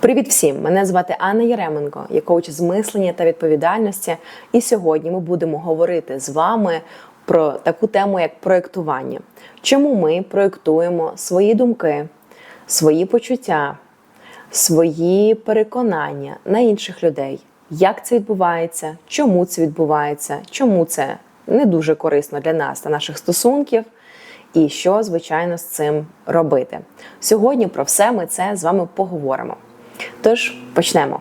Привіт всім! Мене звати Анна Яременко, я коуч з мислення та відповідальності. І сьогодні ми будемо говорити з вами про таку тему, як проєктування. Чому ми проєктуємо свої думки, свої почуття, свої переконання на інших людей? Як це відбувається? Чому це відбувається? Чому це не дуже корисно для нас та наших стосунків? І що, звичайно, з цим робити? Сьогодні про все ми це з вами поговоримо. Тож почнемо.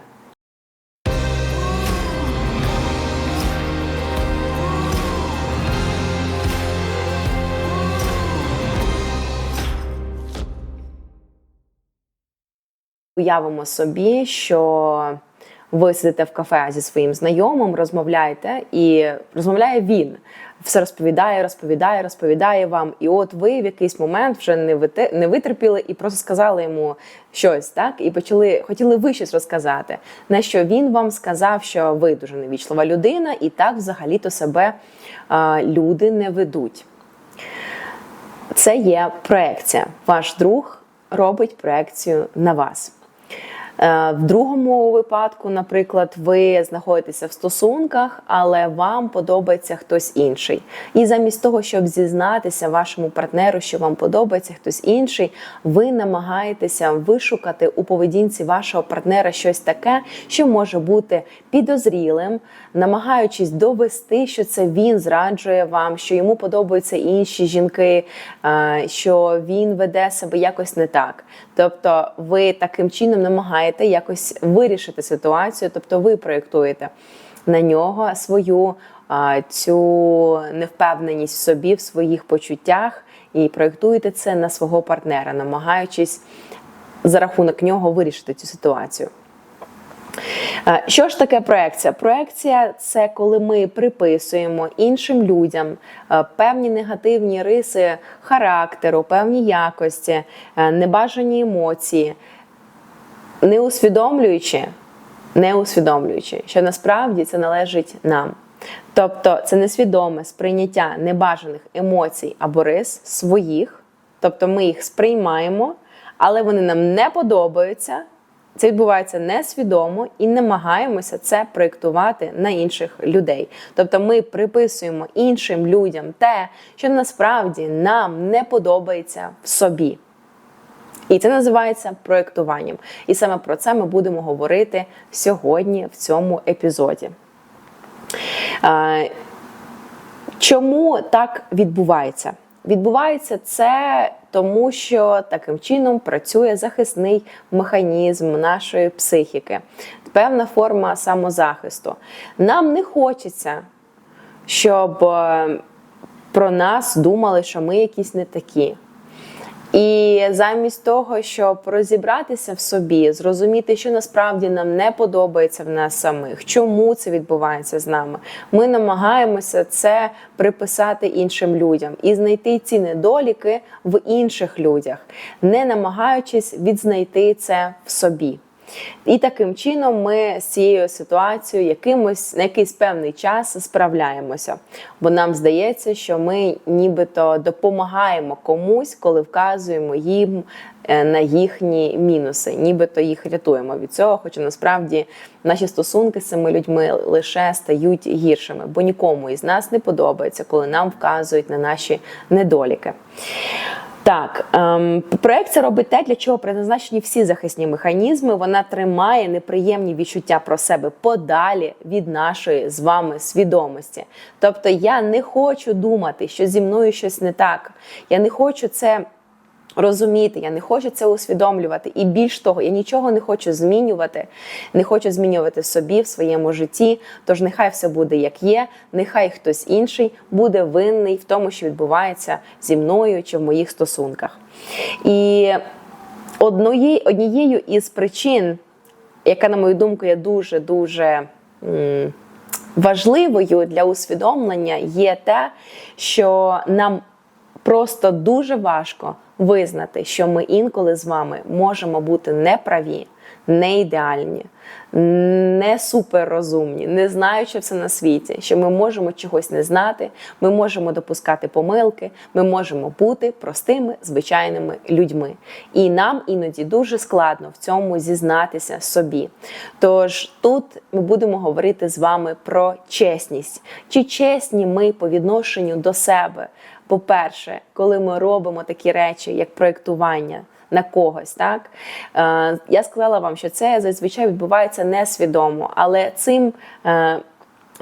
Уявимо собі, що ви сидите в кафе зі своїм знайомим, розмовляєте, і розмовляє він. Все розповідає, розповідає, розповідає вам. І от ви в якийсь момент вже не вите- не витерпіли і просто сказали йому щось, так? І почали, хотіли ви щось розказати. На що він вам сказав, що ви дуже невічлива людина, і так взагалі-то себе а, люди не ведуть. Це є проекція. Ваш друг робить проекцію на вас. Е, В другому випадку, наприклад, ви знаходитеся в стосунках, але вам подобається хтось інший. І замість того, щоб зізнатися вашому партнеру, що вам подобається хтось інший, ви намагаєтеся вишукати у поведінці вашого партнера щось таке, що може бути підозрілим, намагаючись довести, що це він зраджує вам, що йому подобаються інші жінки, е, що він веде себе якось не так. Тобто, ви таким чином намагаєте якось вирішити ситуацію, тобто ви проєктуєте на нього свою цю невпевненість в собі, в своїх почуттях, і проєктуєте це на свого партнера, намагаючись за рахунок нього вирішити цю ситуацію. Що ж таке проекція? Проекція це коли ми приписуємо іншим людям певні негативні риси характеру, певні якості, небажані емоції, не усвідомлюючи, не усвідомлюючи, що насправді це належить нам. Тобто це несвідоме сприйняття небажаних емоцій або рис своїх, тобто ми їх сприймаємо, але вони нам не подобаються. Це відбувається несвідомо і намагаємося це проєктувати на інших людей. Тобто ми приписуємо іншим людям те, що насправді нам не подобається в собі. І це називається проєктуванням. І саме про це ми будемо говорити сьогодні в цьому епізоді. Чому так відбувається? Відбувається це тому, що таким чином працює захисний механізм нашої психіки, певна форма самозахисту. Нам не хочеться, щоб е, про нас думали, що ми якісь не такі. І замість того, щоб розібратися в собі, зрозуміти, що насправді нам не подобається в нас самих, чому це відбувається з нами, ми намагаємося це приписати іншим людям і знайти ці недоліки в інших людях, не намагаючись відзнайти це в собі. І таким чином ми з цією ситуацією якимось на якийсь певний час справляємося. Бо нам здається, що ми нібито допомагаємо комусь, коли вказуємо їм е, на їхні мінуси, нібито їх рятуємо від цього. Хоча насправді наші стосунки з цими людьми лише стають гіршими, бо нікому із нас не подобається, коли нам вказують на наші недоліки. Так, ем, проекція робить те, для чого призначені всі захисні механізми. Вона тримає неприємні відчуття про себе подалі від нашої з вами свідомості. Тобто я не хочу думати, що зі мною щось не так. Я не хочу це. Розуміти, я не хочу це усвідомлювати, і більш того, я нічого не хочу змінювати, не хочу змінювати собі в своєму житті. Тож нехай все буде як є, нехай хтось інший буде винний в тому, що відбувається зі мною чи в моїх стосунках. І однією із причин, яка, на мою думку, є дуже дуже. Важливою для усвідомлення є те, що нам просто дуже важко визнати, що ми інколи з вами можемо бути неправі, не ідеальні, не суперрозумні, не знаючи все на світі, що ми можемо чогось не знати, ми можемо допускати помилки, ми можемо бути простими звичайними людьми. І нам іноді дуже складно в цьому зізнатися собі. Тож тут ми будемо говорити з вами про чесність. Чи чесні ми по відношенню до себе? По-перше, коли ми робимо такі речі, як проєктування на когось, так е, я сказала вам, що це зазвичай відбувається несвідомо, але цим. Е,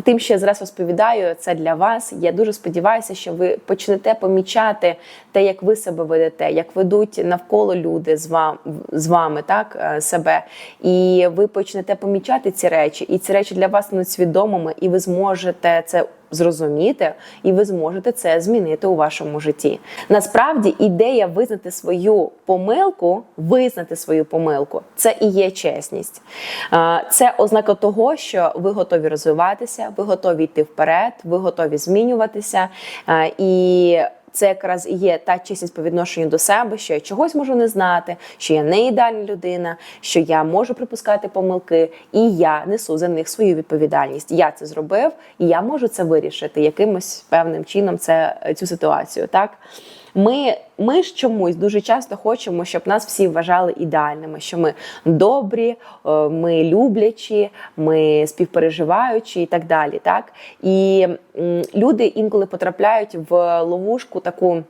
Тим, що я зараз розповідаю, це для вас. Я дуже сподіваюся, що ви почнете помічати те, як ви себе ведете, як ведуть навколо люди з вами, з вами, так е, себе, і ви почнете помічати ці речі, і ці речі для вас стануть свідомими, і ви зможете це зрозуміти, і ви зможете це змінити у вашому житті. Насправді, ідея визнати свою помилку, визнати свою помилку це і є чесність. Це ознака того, що ви готові розвиватися, ви готові йти вперед, ви готові змінюватися. І це якраз і є та чесність по відношенню до себе, що я чогось можу не знати, що я не ідеальна людина, що я можу припускати помилки, і я несу за них свою відповідальність. Я це зробив, і я можу це вирішити якимось певним чином. Це цю ситуацію. Так ми, ми ж чомусь дуже часто хочемо, щоб нас всі вважали ідеальними, що ми добрі, е, ми люблячі, ми співпереживаючі і так далі. Так? І люди інколи потрапляють в ловушку таку.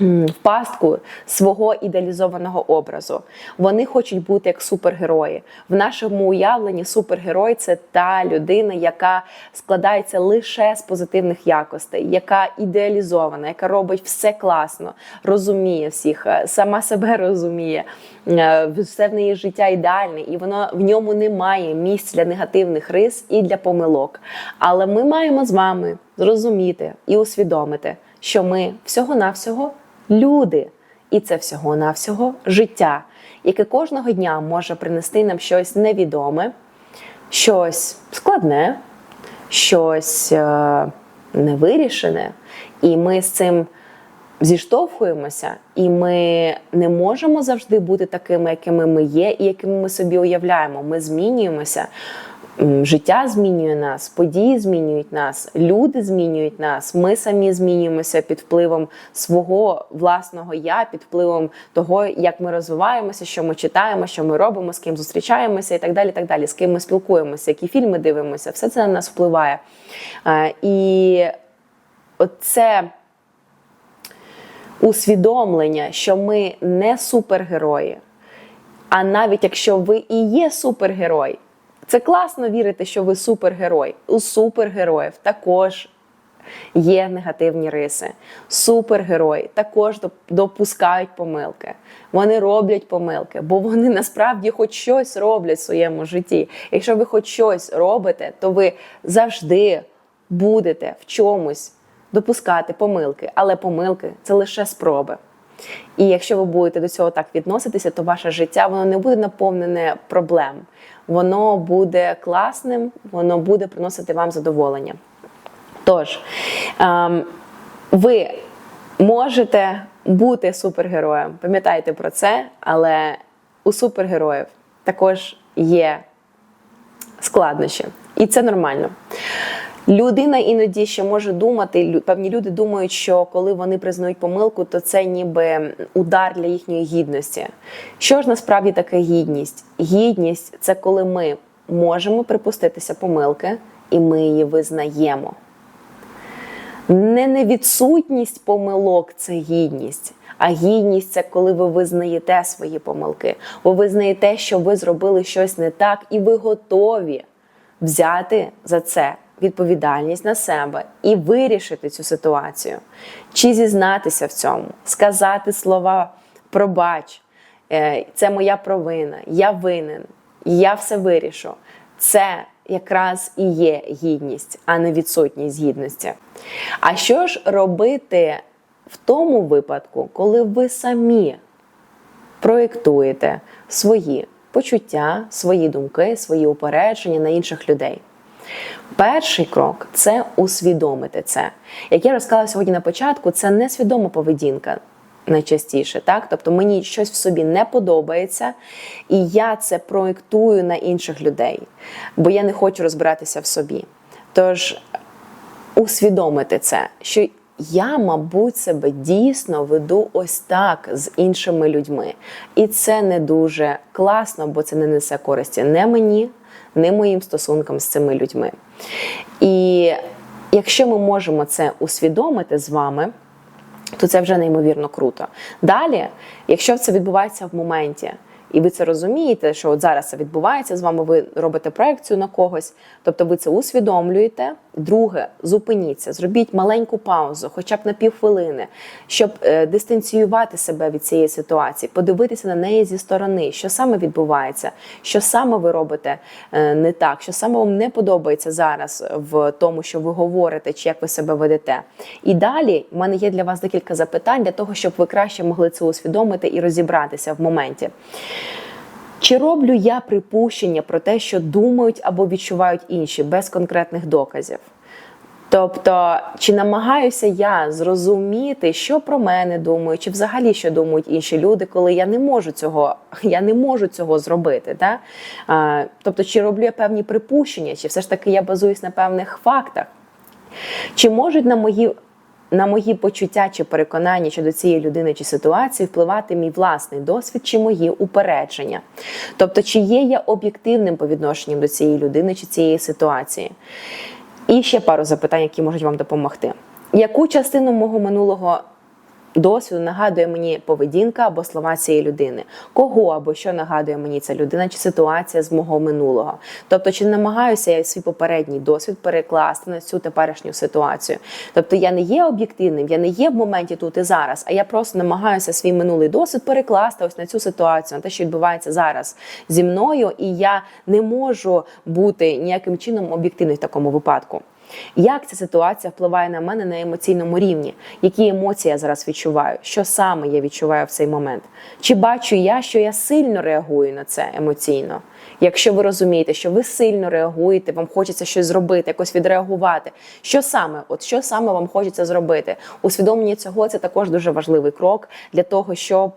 В пастку свого ідеалізованого образу. Вони хочуть бути як супергерої. В нашому уявленні супергерой це та людина, яка складається лише з позитивних якостей, яка ідеалізована, яка робить все класно, розуміє всіх, е, сама себе розуміє, е, все в неї життя ідеальне, і воно в ньому немає місць для негативних рис і для помилок. Але ми маємо з вами зрозуміти і усвідомити, що ми всього-навсього люди, і це всього-навсього життя, яке кожного дня може принести нам щось невідоме, щось складне, щось е, невирішене, і ми з цим зіштовхуємося, і ми не можемо завжди бути такими, якими ми є, і якими ми собі уявляємо. Ми змінюємося. Життя змінює нас, події змінюють нас, люди змінюють нас. Ми самі змінюємося під впливом свого власного я, під впливом того, як ми розвиваємося, що ми читаємо, що ми робимо, з ким зустрічаємося, і так далі. так далі, З ким ми спілкуємося, які фільми дивимося, все це на нас впливає. І оце усвідомлення, що ми не супергерої. А навіть якщо ви і є супергерой, це класно вірити, що ви супергерой. У супергероїв також є негативні риси. Супергерої також допускають помилки. Вони роблять помилки, бо вони насправді хоч щось роблять в своєму житті. Якщо ви хоч щось робите, то ви завжди будете в чомусь допускати помилки. Але помилки це лише спроби. І якщо ви будете до цього так відноситися, то ваше життя воно не буде наповнене проблем. Воно буде класним, воно буде приносити вам задоволення. Тож, ем, ви можете бути супергероєм, пам'ятайте про це, але у супергероїв також є складнощі, і це нормально. Людина іноді ще може думати, певні люди думають, що коли вони признають помилку, то це ніби удар для їхньої гідності. Що ж насправді таке гідність? Гідність це коли ми можемо припуститися помилки, і ми її визнаємо. Не невідсутність помилок це гідність. А гідність це коли ви визнаєте свої помилки. Ви визнаєте, що ви зробили щось не так, і ви готові взяти за це відповідальність на себе і вирішити цю ситуацію. Чи зізнатися в цьому, сказати слова пробач, е, це моя провина, я винен, я все вирішу. Це якраз і є гідність, а не відсутність гідності. А що ж робити в тому випадку, коли ви самі проєктуєте свої почуття, свої думки, свої упередження на інших людей? Перший крок це усвідомити це. Як я розказала сьогодні на початку, це несвідома поведінка. найчастіше. Так? Тобто мені щось в собі не подобається, і я це проєктую на інших людей, бо я не хочу розбиратися в собі. Тож усвідомити це, що я, мабуть, себе дійсно веду ось так з іншими людьми. І це не дуже класно, бо це не несе користі не мені, не моїм стосункам з цими людьми. І якщо ми можемо це усвідомити з вами, то це вже неймовірно круто. Далі, якщо це відбувається в моменті, і ви це розумієте, що от зараз це відбувається з вами, ви робите проекцію на когось, тобто ви це усвідомлюєте. Друге, зупиніться, зробіть маленьку паузу, хоча б на півхвилини, щоб е, дистанціювати себе від цієї ситуації, подивитися на неї зі сторони, що саме відбувається, що саме ви робите е, не так, що саме вам не подобається зараз в тому, що ви говорите, чи як ви себе ведете. І далі в мене є для вас декілька запитань для того, щоб ви краще могли це усвідомити і розібратися в моменті. Чи роблю я припущення про те, що думають або відчувають інші без конкретних доказів? Тобто, чи намагаюся я зрозуміти, що про мене думають, чи взагалі що думають інші люди, коли я не можу цього, я не можу цього зробити? Да? А, Тобто, чи роблю я певні припущення, чи все ж таки я базуюсь на певних фактах? Чи можуть на мої на мої почуття чи переконання щодо цієї людини чи ситуації впливати мій власний досвід чи мої упередження. Тобто, чи є я об'єктивним по відношенню до цієї людини чи цієї ситуації? І ще пару запитань, які можуть вам допомогти. Яку частину мого минулого досвіду нагадує мені поведінка або слова цієї людини, кого або що нагадує мені ця людина чи ситуація з мого минулого. Тобто, чи намагаюся я свій попередній досвід перекласти на цю теперішню ситуацію. Тобто я не є об'єктивним, я не є в моменті тут і зараз, а я просто намагаюся свій минулий досвід перекласти ось на цю ситуацію, на те, що відбувається зараз зі мною, і я не можу бути ніяким чином об'єктивним в такому випадку. Як ця ситуація впливає на мене на емоційному рівні? Які емоції я зараз відчуваю? Що саме я відчуваю в цей момент? Чи бачу я, що я сильно реагую на це емоційно? Якщо ви розумієте, що ви сильно реагуєте, вам хочеться щось зробити, якось відреагувати. Що саме? От що саме вам хочеться зробити? Усвідомлення цього це також дуже важливий крок для того, щоб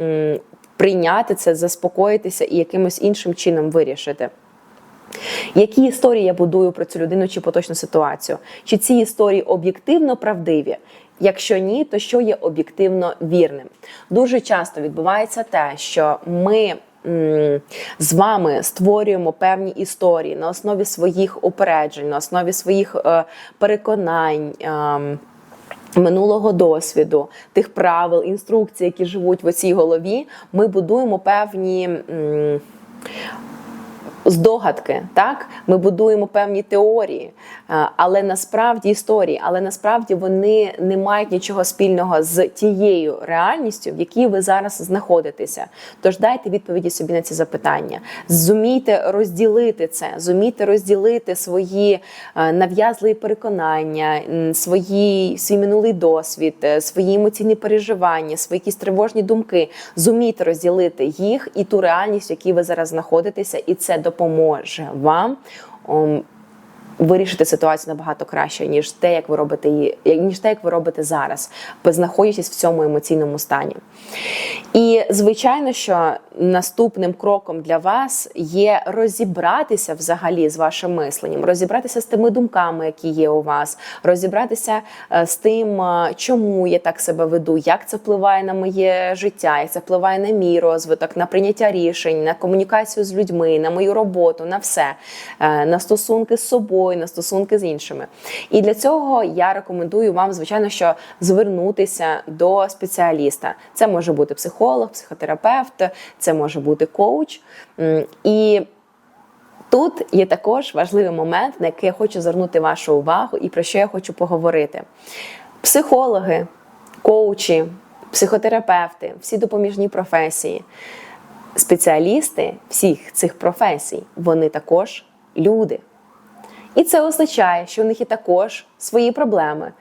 м, прийняти це, заспокоїтися і якимось іншим чином вирішити. Які історії я будую про цю людину чи поточну ситуацію? Чи ці історії об'єктивно правдиві? Якщо ні, то що є об'єктивно вірним? Дуже часто відбувається те, що ми з вами створюємо певні історії на основі своїх упереджень, на основі своїх е, переконань. Е, Минулого досвіду, тих правил, інструкцій, які живуть в оцій голові, ми будуємо певні здогадки, так ми будуємо певні теорії, е, але насправді історії, але насправді вони не мають нічого спільного з тією реальністю, в якій ви зараз знаходитеся. Тож дайте відповіді собі на ці запитання. Зумійте розділити це, зумійте розділити свої е, нав'язливі переконання, свої свій минулий досвід, е, свої емоційні переживання, свої якісь тривожні думки. Зумійте розділити їх і ту реальність, в якій ви зараз знаходитеся, і це допоможе допоможе вам ом, вирішити ситуацію набагато краще, ніж те, як ви робите її, ніж те, як ви робите зараз, знаходячись в цьому емоційному стані. І звичайно, що наступним кроком для вас є розібратися взагалі з вашим мисленням, розібратися з тими думками, які є у вас, розібратися е, з тим, е, чому я так себе веду, як це впливає на моє життя, як це впливає на мій розвиток, на прийняття рішень, на комунікацію з людьми, на мою роботу, на все, е, на стосунки з собою, на стосунки з іншими. І для цього я рекомендую вам, звичайно, що звернутися до спеціаліста. Це може бути психолог, психотерапевт. Це може бути коуч. І тут є також важливий момент, на який я хочу звернути вашу увагу і про що я хочу поговорити. Психологи, коучі, психотерапевти, всі допоміжні професії, спеціалісти всіх цих професій, вони також люди. І це означає, що у них є також свої проблеми,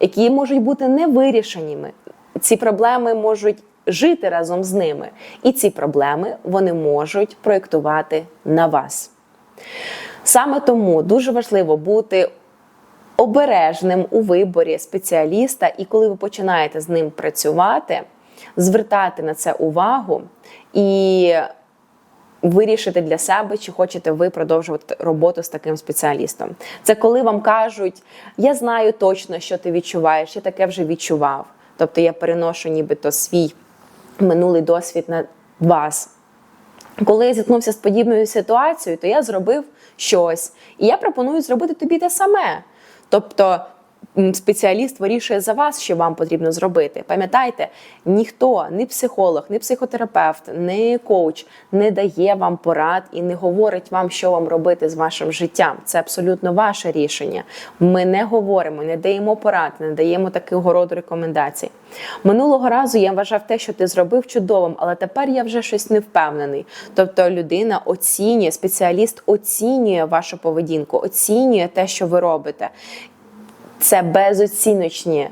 які можуть бути невирішеними. Ці проблеми можуть жити разом з ними. І ці проблеми вони можуть проєктувати на вас. Саме тому дуже важливо бути обережним у виборі спеціаліста, і коли ви починаєте з ним працювати, звертати на це увагу і вирішити для себе, чи хочете ви продовжувати роботу з таким спеціалістом. Це коли вам кажуть, я знаю точно, що ти відчуваєш, я таке вже відчував. Тобто я переношу нібито свій минулий досвід на вас. Коли я зіткнувся з подібною ситуацією, то я зробив щось. І я пропоную зробити тобі те саме. Тобто спеціаліст вирішує за вас, що вам потрібно зробити. Пам'ятайте, ніхто, ні психолог, ні психотерапевт, ні коуч не дає вам порад і не говорить вам, що вам робити з вашим життям. Це абсолютно ваше рішення. Ми не говоримо, не даємо порад, не даємо такого роду рекомендацій. Минулого разу я вважав те, що ти зробив чудовим, але тепер я вже щось не впевнений. Тобто людина оцінює, спеціаліст оцінює вашу поведінку, оцінює те, що ви робите. Це безоціночні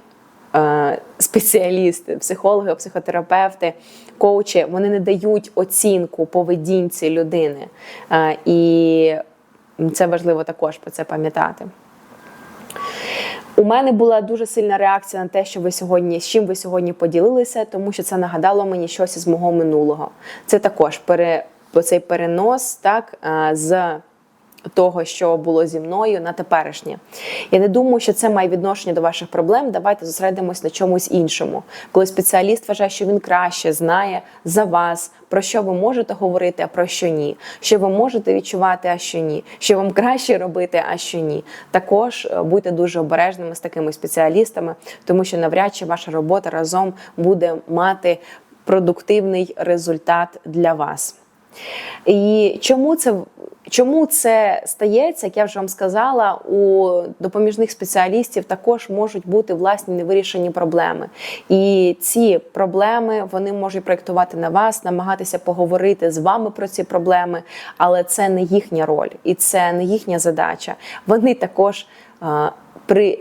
е, спеціалісти, психологи, психотерапевти, коучі. Вони не дають оцінку поведінці людини. Е, і це важливо також про це пам'ятати. У мене була дуже сильна реакція на те, що ви сьогодні з чим ви сьогодні поділилися, тому що це нагадало мені щось із мого минулого. Це також пере, цей перенос так, е, з того, що було зі мною на теперішнє. Я не думаю, що це має відношення до ваших проблем. Давайте зосередимось на чомусь іншому. Коли спеціаліст вважає, що він краще знає за вас, про що ви можете говорити, а про що ні, що ви можете відчувати, а що ні, що вам краще робити, а що ні. Також е, будьте дуже обережними з такими спеціалістами, тому що навряд чи ваша робота разом буде мати продуктивний результат для вас. І чому це чому це стається, як я вже вам сказала, у допоміжних спеціалістів також можуть бути власні невирішені проблеми. І ці проблеми вони можуть проєктувати на вас, намагатися поговорити з вами про ці проблеми, але це не їхня роль і це не їхня задача. Вони також при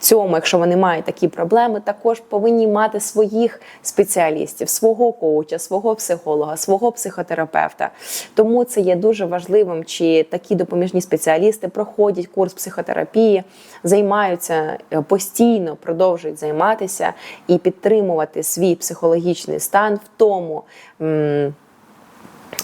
цьому, якщо вони мають такі проблеми, також повинні мати своїх спеціалістів, свого коуча, свого психолога, свого психотерапевта. Тому це є дуже важливим, чи такі допоміжні спеціалісти проходять курс психотерапії, займаються е, постійно, продовжують займатися і підтримувати свій психологічний стан в тому.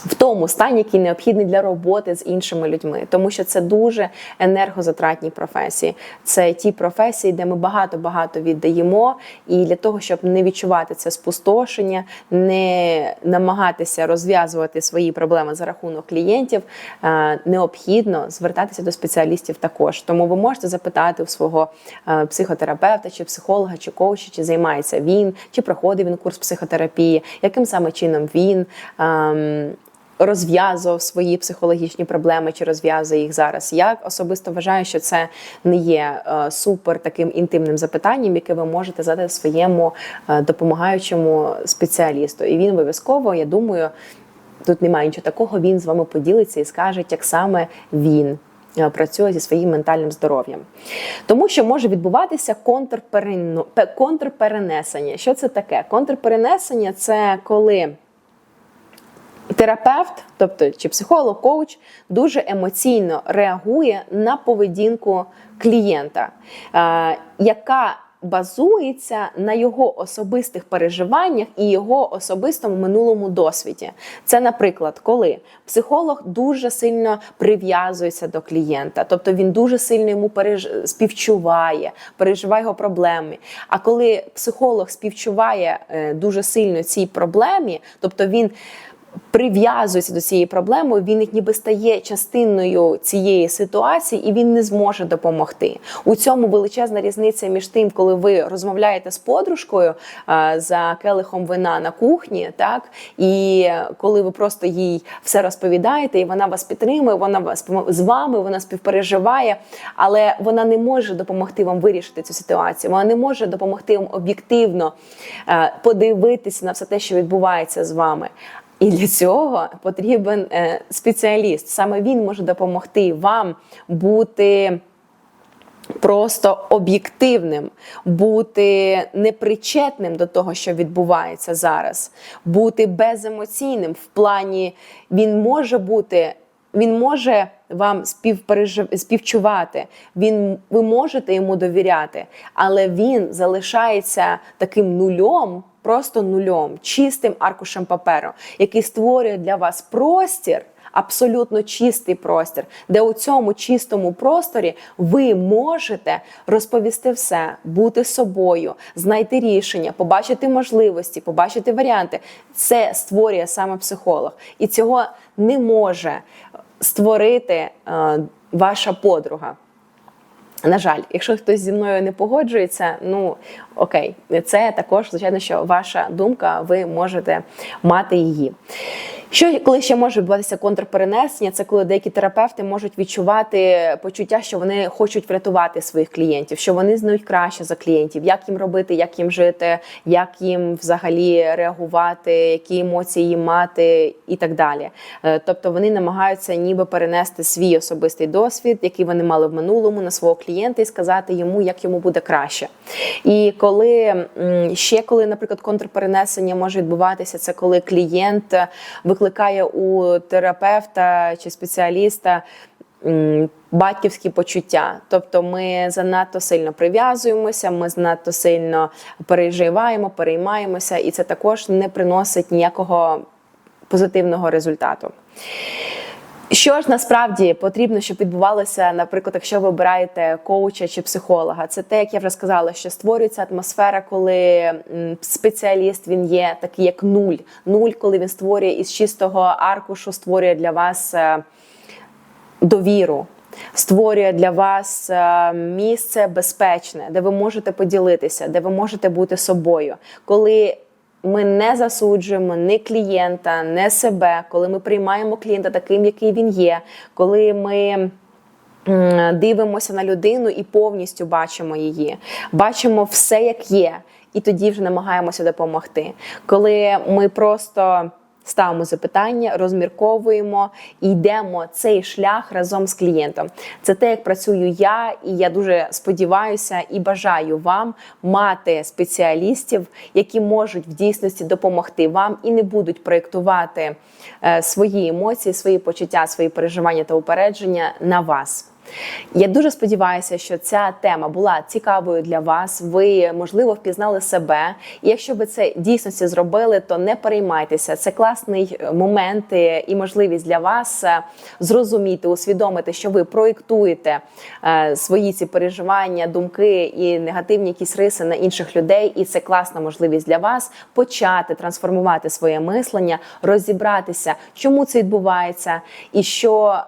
В тому стані, який необхідний для роботи з іншими людьми, тому що це дуже енергозатратні професії. Це ті професії, де ми багато-багато віддаємо, і для того, щоб не відчувати це спустошення, не намагатися розв'язувати свої проблеми за рахунок клієнтів, е, необхідно звертатися до спеціалістів також. Тому ви можете запитати у свого е, психотерапевта, чи психолога, чи коуча, чи займається він, чи проходить він курс психотерапії, яким саме чином він. Розв'язував свої психологічні проблеми чи розв'язує їх зараз. Я особисто вважаю, що це не є е, супер таким інтимним запитанням, яке ви можете задати своєму е, допомагаючому спеціалісту. І він обов'язково, я думаю, тут немає нічого такого. Він з вами поділиться і скаже, як саме він. е, Працює зі своїм ментальним здоров'ям, тому що може відбуватися контрперенесення. Що це таке? Контрперенесення це коли терапевт, тобто чи психолог, коуч, дуже емоційно реагує на поведінку клієнта, е, яка базується на його особистих переживаннях і його особистому минулому досвіді. Це, наприклад, коли психолог дуже сильно прив'язується до клієнта, тобто він дуже сильно йому переж... співчуває, переживає його проблеми. А коли психолог співчуває е, дуже сильно цій проблемі, тобто він прив'язується до цієї проблеми, він ніби стає частиною цієї ситуації, і він не зможе допомогти. У цьому величезна різниця між тим, коли ви розмовляєте з подружкою а, за келихом вина на кухні, так і коли ви просто їй все розповідаєте, і вона вас підтримує, вона вас з вами, вона співпереживає, але вона не може допомогти вам вирішити цю ситуацію. Вона не може допомогти вам об'єктивно е, подивитися на все те, що відбувається з вами. І для цього потрібен е, спеціаліст. Саме він може допомогти вам бути просто об'єктивним, бути непричетним до того, що відбувається зараз, бути беземоційним в плані він може бути. Він може вам співпережив... співчувати. Він ви можете йому довіряти, але він залишається таким нульом, просто нульом, чистим аркушем паперу, який створює для вас простір. Абсолютно чистий простір, де у цьому чистому просторі ви можете розповісти все, бути собою, знайти рішення, побачити можливості, побачити варіанти. Це створює саме психолог, і цього не може створити е, ваша подруга. На жаль, якщо хтось зі мною не погоджується, ну окей, це також звичайно, що ваша думка, ви можете мати її. Що коли ще може відбуватися контрперенесення, це коли деякі терапевти можуть відчувати почуття, що вони хочуть врятувати своїх клієнтів, що вони знають краще за клієнтів, як їм робити, як їм жити, як їм взагалі реагувати, які емоції їм мати, і так далі. Е, Тобто вони намагаються ніби перенести свій особистий досвід, який вони мали в минулому, на свого клієнта і сказати йому, як йому буде краще. І коли ще коли, наприклад, контрперенесення може відбуватися, це коли клієнт викликає у терапевта чи спеціаліста. Батьківські почуття, тобто ми занадто сильно прив'язуємося, ми занадто сильно переживаємо, переймаємося, і це також не приносить ніякого позитивного результату. Що ж насправді потрібно, щоб відбувалося, наприклад, якщо ви обираєте коуча чи психолога, це те, як я вже сказала, що створюється атмосфера, коли спеціаліст він є такий, як нуль. Нуль, коли він створює із чистого аркушу, створює для вас е, довіру. Створює для вас е, місце безпечне, де ви можете поділитися, де ви можете бути собою. Коли ми не засуджуємо ні клієнта, не себе, коли ми приймаємо клієнта таким, який він є, коли ми. Дивимося на людину і повністю бачимо її, бачимо все, як є, і тоді вже намагаємося допомогти. Коли ми просто ставимо запитання, розмірковуємо і йдемо цей шлях разом з клієнтом. Це те, як працюю я, і я дуже сподіваюся і бажаю вам мати спеціалістів, які можуть в дійсності допомогти вам і не будуть проєктувати е, свої емоції, свої почуття, свої переживання та упередження на вас. Я дуже сподіваюся, що ця тема була цікавою для вас. Ви можливо впізнали себе. І якщо ви це дійсності зробили, то не переймайтеся. Це класний е, момент і можливість для вас е, зрозуміти, усвідомити, що ви проєктуєте е, свої ці переживання, думки і негативні якісь риси на інших людей. І це класна можливість для вас почати трансформувати своє мислення, розібратися, чому це відбувається, і що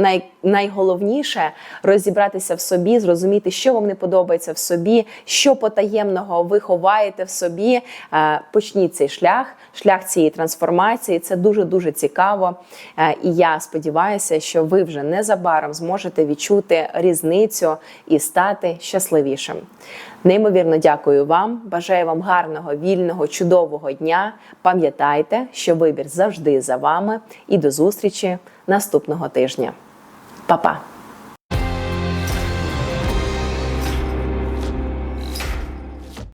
най, найголовніше розібратися в собі, зрозуміти, що вам не подобається в собі, що потаємного ви ховаєте в собі. Е, Почніть цей шлях, шлях цієї трансформації. Це дуже дуже цікаво. Е, І я сподіваюся, що ви вже незабаром зможете відчути різницю і стати щасливішим. Неймовірно дякую вам. Бажаю вам гарного, вільного, чудового дня. Пам'ятайте, що вибір завжди за вами. І до зустрічі наступного тижня. Pa, pa.